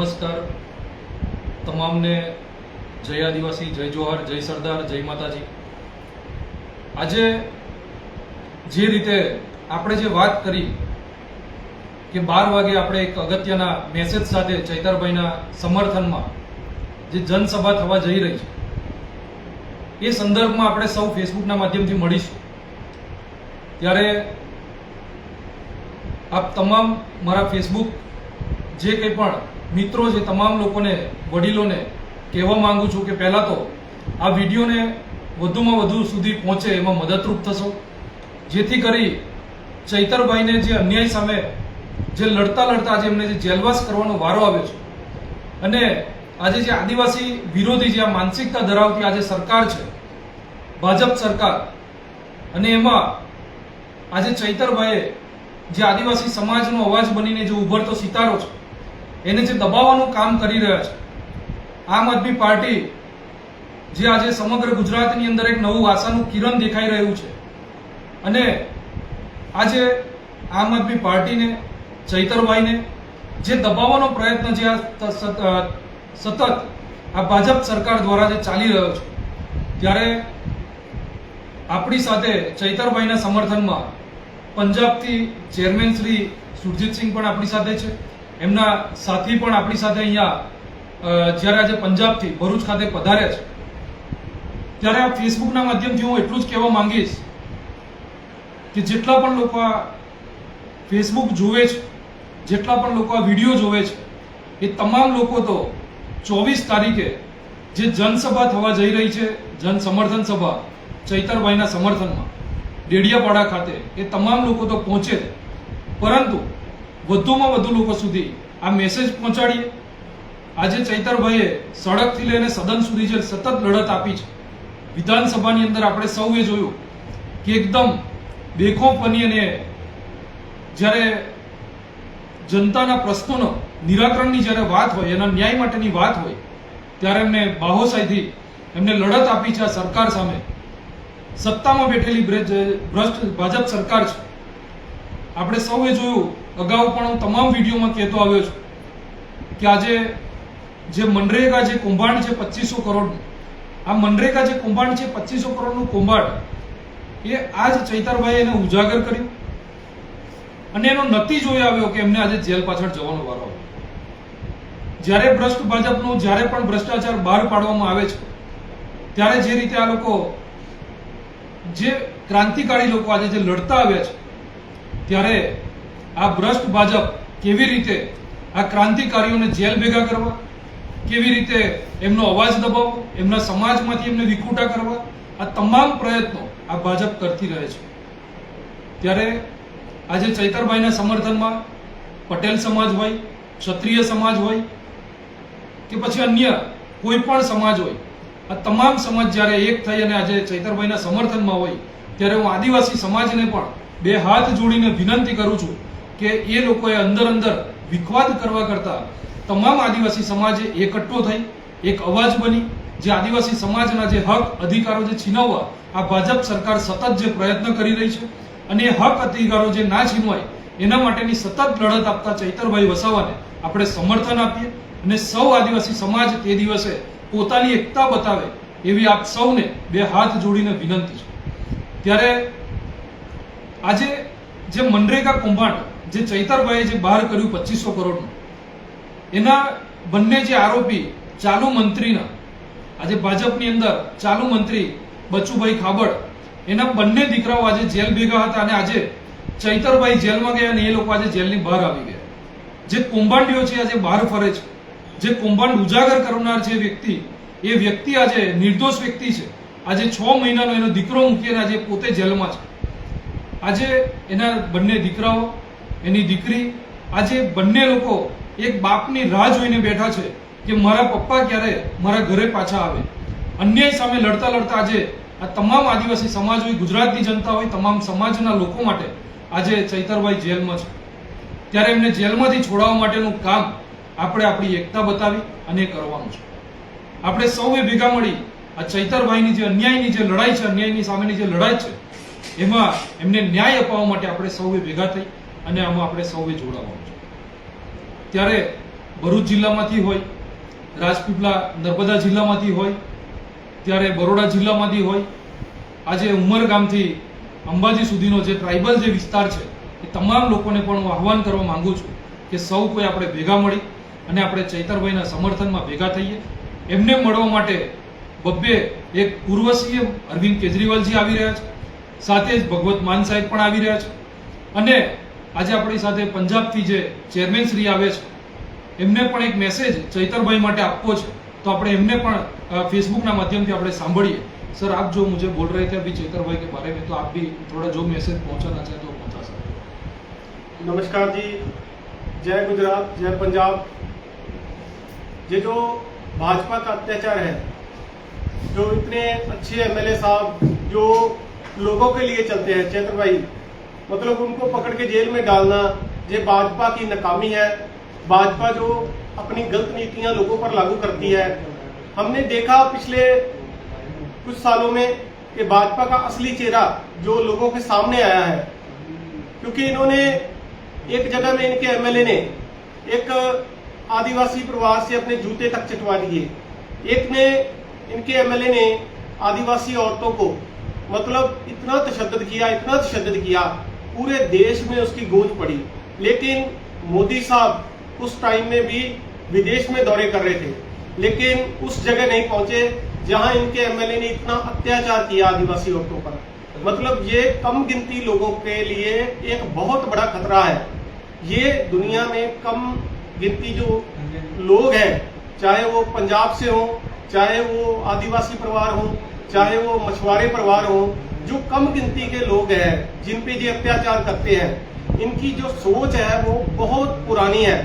નમસ્કાર. તમામને જય આદિવાસી, જય જોહર, જય સરદાર, જય માતાજી. આજે જે રીતે આપણે જે વાત કરી કે બાર વાગે આપણે એક અગત્યના મેસેજ સાથે ચૈતરભાઈના સમર્થનમાં જે જનસભા થવા જઈ રહી છે, એ સંદર્ભમાં આપણે સૌ ફેસબુકના માધ્યમથી મળીશું. ત્યારે આપ તમામ મારા ફેસબુક જે કંઈ પણ મિત્રો છે તમામ લોકોને, વડીલોને કહેવા માંગુ છું કે પહેલાં તો આ વિડીયોને વધુમાં વધુ સુધી પહોંચે એમાં મદદરૂપ થશો. જેથી કરી ચૈતરભાઈને જે અન્યાય સામે જે લડતા લડતા આજે એમને જે જેલવાસ કરવાનો વારો આવ્યો છે અને આજે જે આદિવાસી વિરોધી જે આ માનસિકતા ધરાવતી આજે સરકાર છે, ભાજપ સરકાર, અને એમાં આજે ચૈતરભાઈએ જે આદિવાસી સમાજનો અવાજ બનીને જે ઉભરતો સિતારો છે એને જે દબાવવાનું કામ કરી રહ્યા છે, આમ આદમી પાર્ટી, જે આજે સમગ્ર ગુજરાતની અંદર એક નવું આશાનું કિરણ દેખાઈ રહ્યું છે. અને આજે આમ આદમી પાર્ટીને, ચૈતરભાઈને જે દબાવવાનો પ્રયત્ન જે આ સત- સતત આ ભાજપ સરકાર દ્વારા જે ચાલી રહ્યો છે, ત્યારે આપણી સાથે ચૈતરભાઈના સમર્થનમાં પંજાબથી ચેરમેન શ્રી સુરજીતસિંહ પણ આપણી સાથે છે. એમના સાથી પણ આપણી સાથે અહીંયા જ્યારે આજે પંજાબથી ભરૂચ ખાતે પધાર્યા છે ત્યારે આ ફેસબુકના માધ્યમથી હું એટલું જ કહેવા માંગીશ કે જેટલા પણ લોકો આ ફેસબુક જુએ છે, જેટલા પણ લોકો આ વીડિયો જોવે છે, એ તમામ લોકો તો ચોવીસ તારીખે જે જનસભા થવા જઈ રહી છે, જન સમર્થન સભા, ચૈતરભાઈના સમર્થનમાં, ડેડિયાપાડા ખાતે, એ તમામ લોકો તો પહોંચે. પરંતુ વધુમાં વધુ લોકો સુધી આ મેસેજ પહોંચાડીએ. આજે ચૈતરભાઈએ સડકથી લઈને સદન સુધી જે સતત લડત આપી છે, વિધાનસભાની અંદર આપણે સૌએ જોયું કે એકદમ બેખોફ બની અને જ્યારે જનતાના પ્રશ્નોનો નિરાકરણની જ્યારે વાત હોય, એના ન્યાય માટેની વાત હોય, ત્યારે એમને બાહોશાહીથી એમને લડત આપી છે આ સરકાર સામે. સત્તામાં બેઠેલી ભ્રષ્ટ ભાજપ સરકાર છે. આપણે સૌએ જોયું અગાઉ પણ હું તમામ વિડીયોમાં કહેતો આવ્યો છું કે આજે જે મનરેગા જે કૌભાંડ છે પચીસો કરોડનું, આ મનરેગા જે કૌભાંડ છે પચીસો કરોડનું કૌભાંડ, એ આજ ચૈતરભાઈ એને ઉજાગર કર્યું અને એનો નતીજો એ આવ્યો કે એમને આજે જેલ પાછળ જવાનો વારો આવ્યો. જ્યારે ભ્રષ્ટ ભાજપનું, જ્યારે પણ ભ્રષ્ટાચાર બહાર પાડવામાં આવે છે, ત્યારે જે રીતે આ લોકો, જે ક્રાંતિકારી લોકો આજે જે લડતા આવ્યા છે, ત્યારે આ ભ્રષ્ટ ભાજપ કેવી રીતે આ ક્રાંતિકારીઓને જેલ ભેગા કરવા? કેવી રીતે એમનો અવાજ દબાવવો? એમના સમાજમાંથી એમને વિખૂટા કરવા? આ તમામ પ્રયત્નો આ ભાજપ કરતી રહે છે. ત્યારે આજે ચૈતરભાઈના સમર્થનમાં પટેલ સમાજ હોય, ક્ષત્રિય સમાજ હોય, કે પછી અન્ય કોઈ પણ સમાજ હોય, આ તમામ સમાજ જ્યારે એક થઈ અને આજે ચૈતરભાઈના સમર્થનમાં હોય, ત્યારે હું આદિવાસી સમાજને પણ બે હાથ જોડીને વિનંતી કરું છું કે એ લોકોએ અંદર અંદર વિખવાદ કરવા કરતા તમામ આદિવાસી સમાજે એકઠો થઈ, એક અવાજ બની. જે આદિવાસી સમાજના જે હક અધિકારો જે છીનવવા, આ ભાજપ સરકાર સતત જે પ્રયત્ન કરી રહી છે અને એ હક અધિકારો જે ના છીનવાય, એના માટેની સતત લડત આપતા ચૈતરભાઈ વસાવાને આપણે સમર્થન આપીએ અને સૌ આદિવાસી સમાજ તે દિવસે પોતાની એકતા બતાવે એવી આપ સૌને બે હાથ જોડીને વિનંતી છે. ત્યારે આજે જે મનરેગા કૌભાંડ જે ચૈતરભાઈએ જે બહાર કર્યું પચીસો કરોડનું, એના બંને જે આરોપી ચાલુ મંત્રીના, આજે ભાજપની અંદર ચાલુ મંત્રી બચુભાઈ ખાબડ, એના બંને દીકરાઓ આજે જેલ ભેગા હતા અને આજે ચૈતરભાઈ જેલમાં ગયા અને એ લોકો આજે જેલની બહાર આવી ગયા. જે કૌભાંડીઓ છે આજે બહાર ફરે છે, જે કૌભાંડ ઉજાગર કરનાર છે વ્યક્તિ, એ વ્યક્તિ આજે નિર્દોષ વ્યક્તિ છે. આજે છ મહિનાનો એનો દીકરો મૂકીને આજે પોતે જેલમાં છે. આજે એના બંને દીકરાઓ એની દીકરી આજે બંને લોકો એક બાપની રાહ જોઈને બેઠા છે કે મારા પપ્પા ક્યારે મારા ઘરે પાછા આવે. અન્યાય સામે લડતા લડતા આજે આ તમામ આદિવાસી સમાજ હોય, ગુજરાતની જનતા હોય, તમામ સમાજના લોકો માટે આજે ચૈતરભાઈ જેલમાં છે. ત્યારે એમને જેલમાંથી છોડાવવા માટેનું કામ આપણે આપણી એકતા બતાવી અને કરવાનું છે. આપણે સૌએ ભેગા મળી આ ચૈતરભાઈની જે અન્યાયની જે લડાઈ છે, અન્યાયની સામેની જે લડાઈ છે, એમાં એમને ન્યાય અપાવવા માટે આપણે સૌએ ભેગા થઈ અને આમાં આપણે સૌએ જોડાવાનું છે. ત્યારે ભરૂચ જિલ્લામાંથી હોય રાજપીપળા નર્મદા જિલ્લામાંથી હોય, ત્યારે બરોડા જિલ્લામાંથી હોય, આજે ઉમરગામથી અંબાજી સુધીનો જે ટ્રાઇબલ જે વિસ્તાર છે, એ તમામ લોકોને પણ હું આહવાન કરવા માંગુ છું કે સૌ કોઈ આપણે ભેગા મળી અને આપણે ચૈતરભાઈના સમર્થનમાં ભેગા થઈએ. એમને મળવા માટે બબ્બે એક પૂર્વ અરવિંદ કેજરીવાલજી આવી રહ્યા છે. સાથે જ ભગવત માન સાહેબ પણ આવી રહ્યા છે. અને આજે આપણી સાથે પંજાબથી જે ચેરમેન શ્રી આવે છે, એમને પણ એક મેસેજ ચૈતરભાઈ માટે આપવો છે. તો આપણે એમને પણ ફેસબુકના માધ્યમથી આપણે સાંભળીએ. સર આપ જો મુજબ બોલ રહે थे ચેતરભાઈ કે બારે મેં તો આપ ભી થોડા જો મેસેજ પહોંચાના ચાહે તો પહોંચા सकते નમસ્કાર જી. જય ગુજરાત, જય પંજાબ. જે જો ભાજપા કા અત્યાચાર है जो इतने अच्छे एमएलए साहब જો લોકો કે लिए ચલતે हैं चैत्र मतलब उनको पकड़ के जेल में डालना, ये भाजपा की नाकामी है। भाजपा जो अपनी गलत नीतियाँ लोगों पर लागू करती है, हमने देखा पिछले कुछ सालों में कि भाजपा का असली चेहरा जो लोगों के सामने आया है, क्योंकि इन्होंने एक जगह में इनके एमएलए ने एक आदिवासी परिवार से अपने जूते तक चटवा दिए। एक ने इनके एमएलए ने आदिवासी औरतों को मतलब इतना तशद किया, इतना तशद किया पूरे देश में उसकी गूंज पड़ी। लेकिन मोदी साहब उस टाइम में भी विदेश में दौरे कर रहे थे। लेकिन उस जगह नहीं पहुँचे जहाँ इनके एमएलए ने इतना अत्याचार किया आदिवासी औरतों पर मतलब ये कम गिनती लोगों के लिए एक बहुत बड़ा खतरा है। ये दुनिया में कम गिनती जो लोग हैं, चाहे वो पंजाब से हो, चाहे वो आदिवासी परिवार हो, चाहे वो मछुआरे परिवार हो जो कम गिनती के लोग हैं, जिन पे ये अत्याचार करते हैं, इनकी जो सोच है वो बहुत पुरानी है।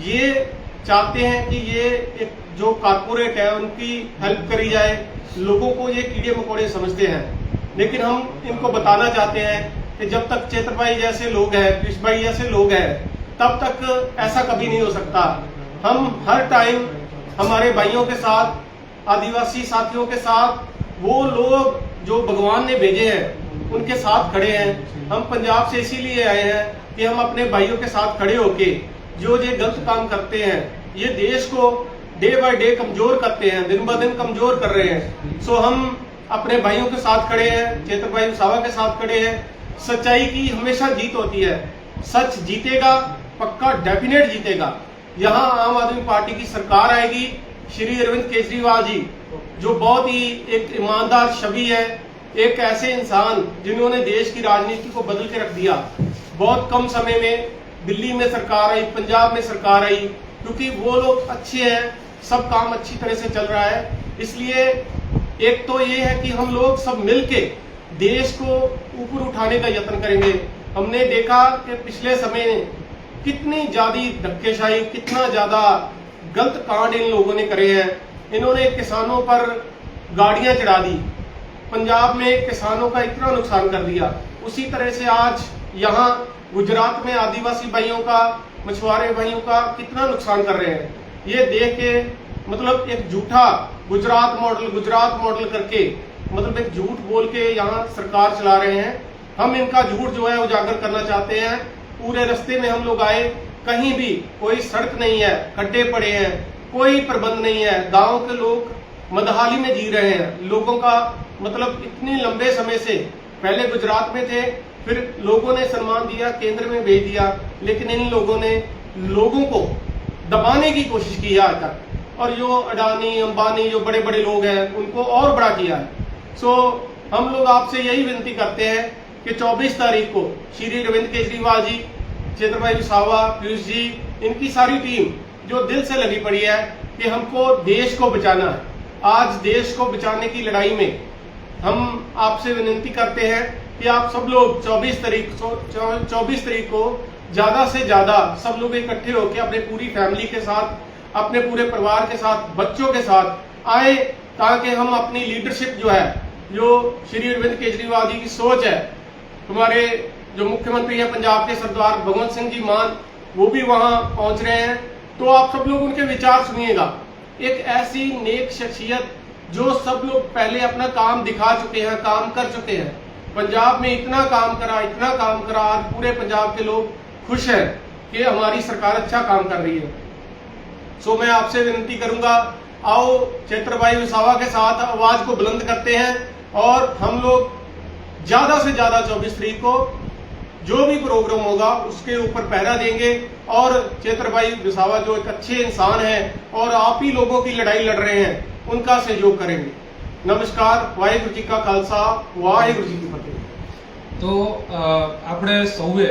ये चाहते हैं कि ये एक जो कारपोरेट है, उनकी हेल्प करी जाए, लोगों को ये कीड़े मकोड़े समझते हैं। लेकिन हम इनको बताना चाहते हैं कि जब तक चेतर भाई जैसे लोग हैं कृष्ण भाई जैसे लोग हैं, तब तक ऐसा कभी नहीं हो सकता। हम हर टाइम हमारे भाइयों के साथ, आदिवासी साथियों के साथ, वो लोग जो भगवान ने भेजे हैं, उनके साथ खड़े हैं। हम पंजाब से इसीलिए आए हैं कि हम अपने भाइयों के साथ खड़े होके जो ये गलत काम करते हैं, ये देश को डे बाय डे कमज़ोर करते हैं, दिन ब दिन कमज़ोर कर रहे हैं। सो हम अपने भाइयों के साथ खड़े हैं चेतर भाई उसावा के साथ खड़े हैं। सच्चाई की हमेशा जीत होती है। सच जीतेगा, पक्का डेफिनेट जीतेगा। यहाँ आम आदमी पार्टी की सरकार आएगी, श्री अरविंद केजरीवाल जी। जो बहुत ही एक ईमानदार छवि है, एक ऐसे इंसान जिन्होंने देश की राजनीति को बदल के रख दिया। बहुत कम समय में दिल्ली में सरकार आई, पंजाब में सरकार आई, क्योंकि वो लोग अच्छे हैं, सब काम अच्छी तरह से चल रहा है। इसलिए एक तो ये है कि हम लोग सब मिलके देश को ऊपर उठाने का यत्न करेंगे। हमने देखा कि पिछले समय कितनी ज़्यादा धक्केशाही, कितना ज़्यादा गलत कांड इन लोगों ने करे हैं। इन्होंने किसानों पर गाड़ियाँ चढ़ा दी। पंजाब में किसानों का इतना नुकसान कर दिया। उसी तरह से आज यहाँ गुजरात में आदिवासी भाइयों का, मछुआरे भाइयों का कितना नुकसान कर रहे हैं। ये देख के मतलब एक झूठा गुजरात मॉडल गुजरात मॉडल करके मतलब एक झूठ बोल के यहाँ सरकार चला रहे हैं। हम इनका झूठ जो है उजागर करना चाहते हैं। पूरे रास्ते में हम लोग आए। कहीं भी कोई सड़क नहीं है, खड्डे पड़े हैं। कोई प्रबंध नहीं है। गाँव के लोग मदहाली में जी रहे हैं। लोगों का मतलब इतने लंबे समय से, पहले गुजरात में थे, फिर लोगों ने सम्मान दिया, केंद्र में भेज दिया, लेकिन इन लोगों ने लोगों को दबाने की कोशिश की है आज तक। और जो अडानी, अंबानी, जो बड़े बड़े लोग हैं, उनको और बड़ा किया है। सो हम लोग आपसे यही विनती करते हैं कि 24 तारीख को श्री रविंद्र केजरीवाल जी चेतरभाई विसावा पीयूष जी, इनकी सारी टीम जो दिल से लगी पड़ी है कि हमको देश को बचाना है। आज देश को बचाने की लड़ाई में हम आपसे विनती करते हैं कि आप सब लोग 24 तारीख चौबीस तारीख को ज़्यादा से ज़्यादा सब लोग इकट्ठे होकर अपने पूरी फैमिली के साथ, अपने पूरे परिवार के साथ, बच्चों के साथ आए, ताकि हम अपनी लीडरशिप जो है, जो श्री अरविंद केजरीवाल जी की सोच है, हमारे जो मुख्यमंत्री है पंजाब के सरदार भगवंत सिंह जी मान, वो भी वहाँ पहुँच रहे हैं। तो आप सब लोग उनके विचार सुनिएगा। एक ऐसी नेक शख्सियत जो सब लोग पहले अपना काम दिखा चुके हैं, काम कर चुके हैं। पंजाब में इतना काम करा, इतना काम करा, आज पूरे पंजाब के लोग खुश हैं कि हमारी सरकार अच्छा काम कर रही है। सो मैं आपसे विनती करूँगा, आओ चैत्र भाई वसावा के साथ आवाज़ को बुलंद करते हैं और हम लोग ज़्यादा से ज़्यादा चौबीस तारीख को जो भी प्रोग्राम होगा उसके ऊपर पहरा देंगे और चैत्र भाई विसावा जो एक अच्छे इंसान हैं और आप ही लोगों की लड़ाई लड़ रहे हैं उनका सहयोग करेंगे नमस्कार वाहिगुरु जी का खालसा वाहिगुरु जी की फतेह તો અ, આપણે સૌએ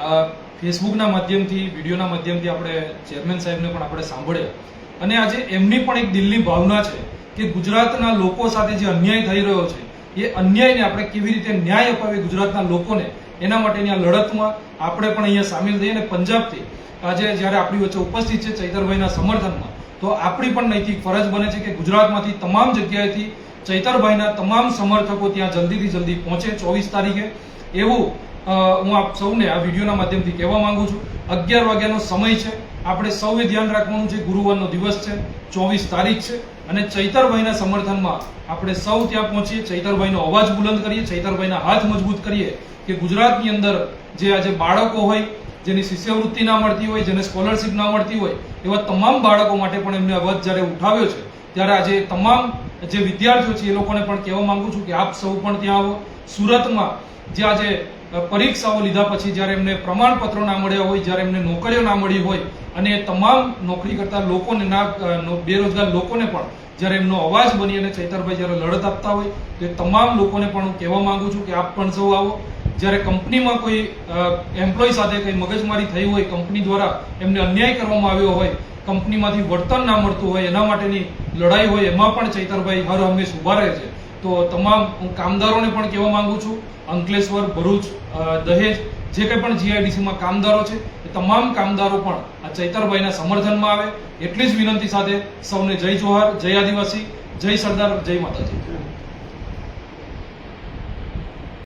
આ ફેસબુકના માધ્યમથી વિડીયોના માધ્યમથી આપણે ચેરમેન સાહેબને પણ આપણે સાંભળ્યા અને આજે એમની પણ એક દિલની ભાવના છે કે ગુજરાતના લોકો સાથે જે અન્યાય થઈ રહ્યો છે એ અન્યાયને આપણે કેવી રીતે ન્યાય અપાવીએ ગુજરાતના લોકોને એના માટેની આ લડતમાં આપણે પણ અહીંયા સામેલ થઈએ અને પંજાબથી આજે જ્યારે આપણી વચ્ચે ઉપસ્થિત છે ચૈતરભાઈના સમર્થનમાં, તો આપણી પણ નૈતિક ફરજ બને છે કે ગુજરાતમાંથી તમામ જગ્યાએથી ચૈતરભાઈના તમામ સમર્થકો ત્યાં જલ્દીથી જલ્દી પહોંચે ચોવીસ તારીખે. એવું હું આપ સૌને આ વિડીયોના માધ્યમથી કહેવા માંગુ છું. અગિયાર વાગ્યાનો સમય છે. આપણે સૌએ ધ્યાન રાખવાનું છે, ગુરુવારનો દિવસ છે, ચોવીસ તારીખ છે. અને ચૈતરભાઈના સમર્થનમાં આપણે સૌ ત્યાં પહોંચીએ, ચૈતરભાઈનો અવાજ બુલંદ કરીએ, ચૈતરભાઈના હાથ મજબૂત કરીએ. કે ગુજરાતની અંદર જે આજે બાળકો હોય, જેની શિષ્યવૃત્તિ ના મળતી હોય, જેને સ્કોલરશિપ ના મળતી હોય, એવા તમામ બાળકો માટે પણ એમને અવાજ જ્યારે ઉઠાવ્યો છે, ત્યારે આજે તમામ જે વિદ્યાર્થીઓ છે એ લોકોને પણ કહેવા માંગુ છું કે આપ સૌ પણ ત્યાં આવો. સુરતમાં જે આજે પરીક્ષાઓ લીધા પછી જ્યારે એમને પ્રમાણપત્રો ના મળ્યા હોય, જ્યારે એમને નોકરીઓ ના મળી હોય, અને તમામ નોકરી કરતા લોકોને ના બેરોજગાર લોકોને પણ જ્યારે એમનો અવાજ બની અને ચૈતરભાઈ જ્યારે લડત આપતા હોય, તો એ તમામ લોકોને પણ હું કહેવા માંગુ છું કે આપ પણ સૌ આવો. જ્યારે કંપનીમાં કોઈ એમ્પ્લોય સાથે કંઈ મગજમારી થઈ હોય, કંપની દ્વારા એમને અન્યાય કરવામાં આવ્યો હોય, કંપનીમાંથી વળતર ના મળતું હોય, એના માટેની લડાઈ હોય, એમાં પણ ચૈતરભાઈ હર હંમેશ ઊભા રહે છે. તો તમામ, હું કામદારોને પણ કહેવા માંગુ છું, અંકલેશ્વર, ભરૂચ દહેજ, જે કંઈ પણ જીઆઈડીસીમાં કામદારો છે, એ તમામ કામદારો પણ આ ચૈતરભાઈના સમર્થનમાં આવે. એટલી જ વિનંતી સાથે સૌને જય જોહાર, જય આદિવાસી, જય સરદાર, જય માતાજી.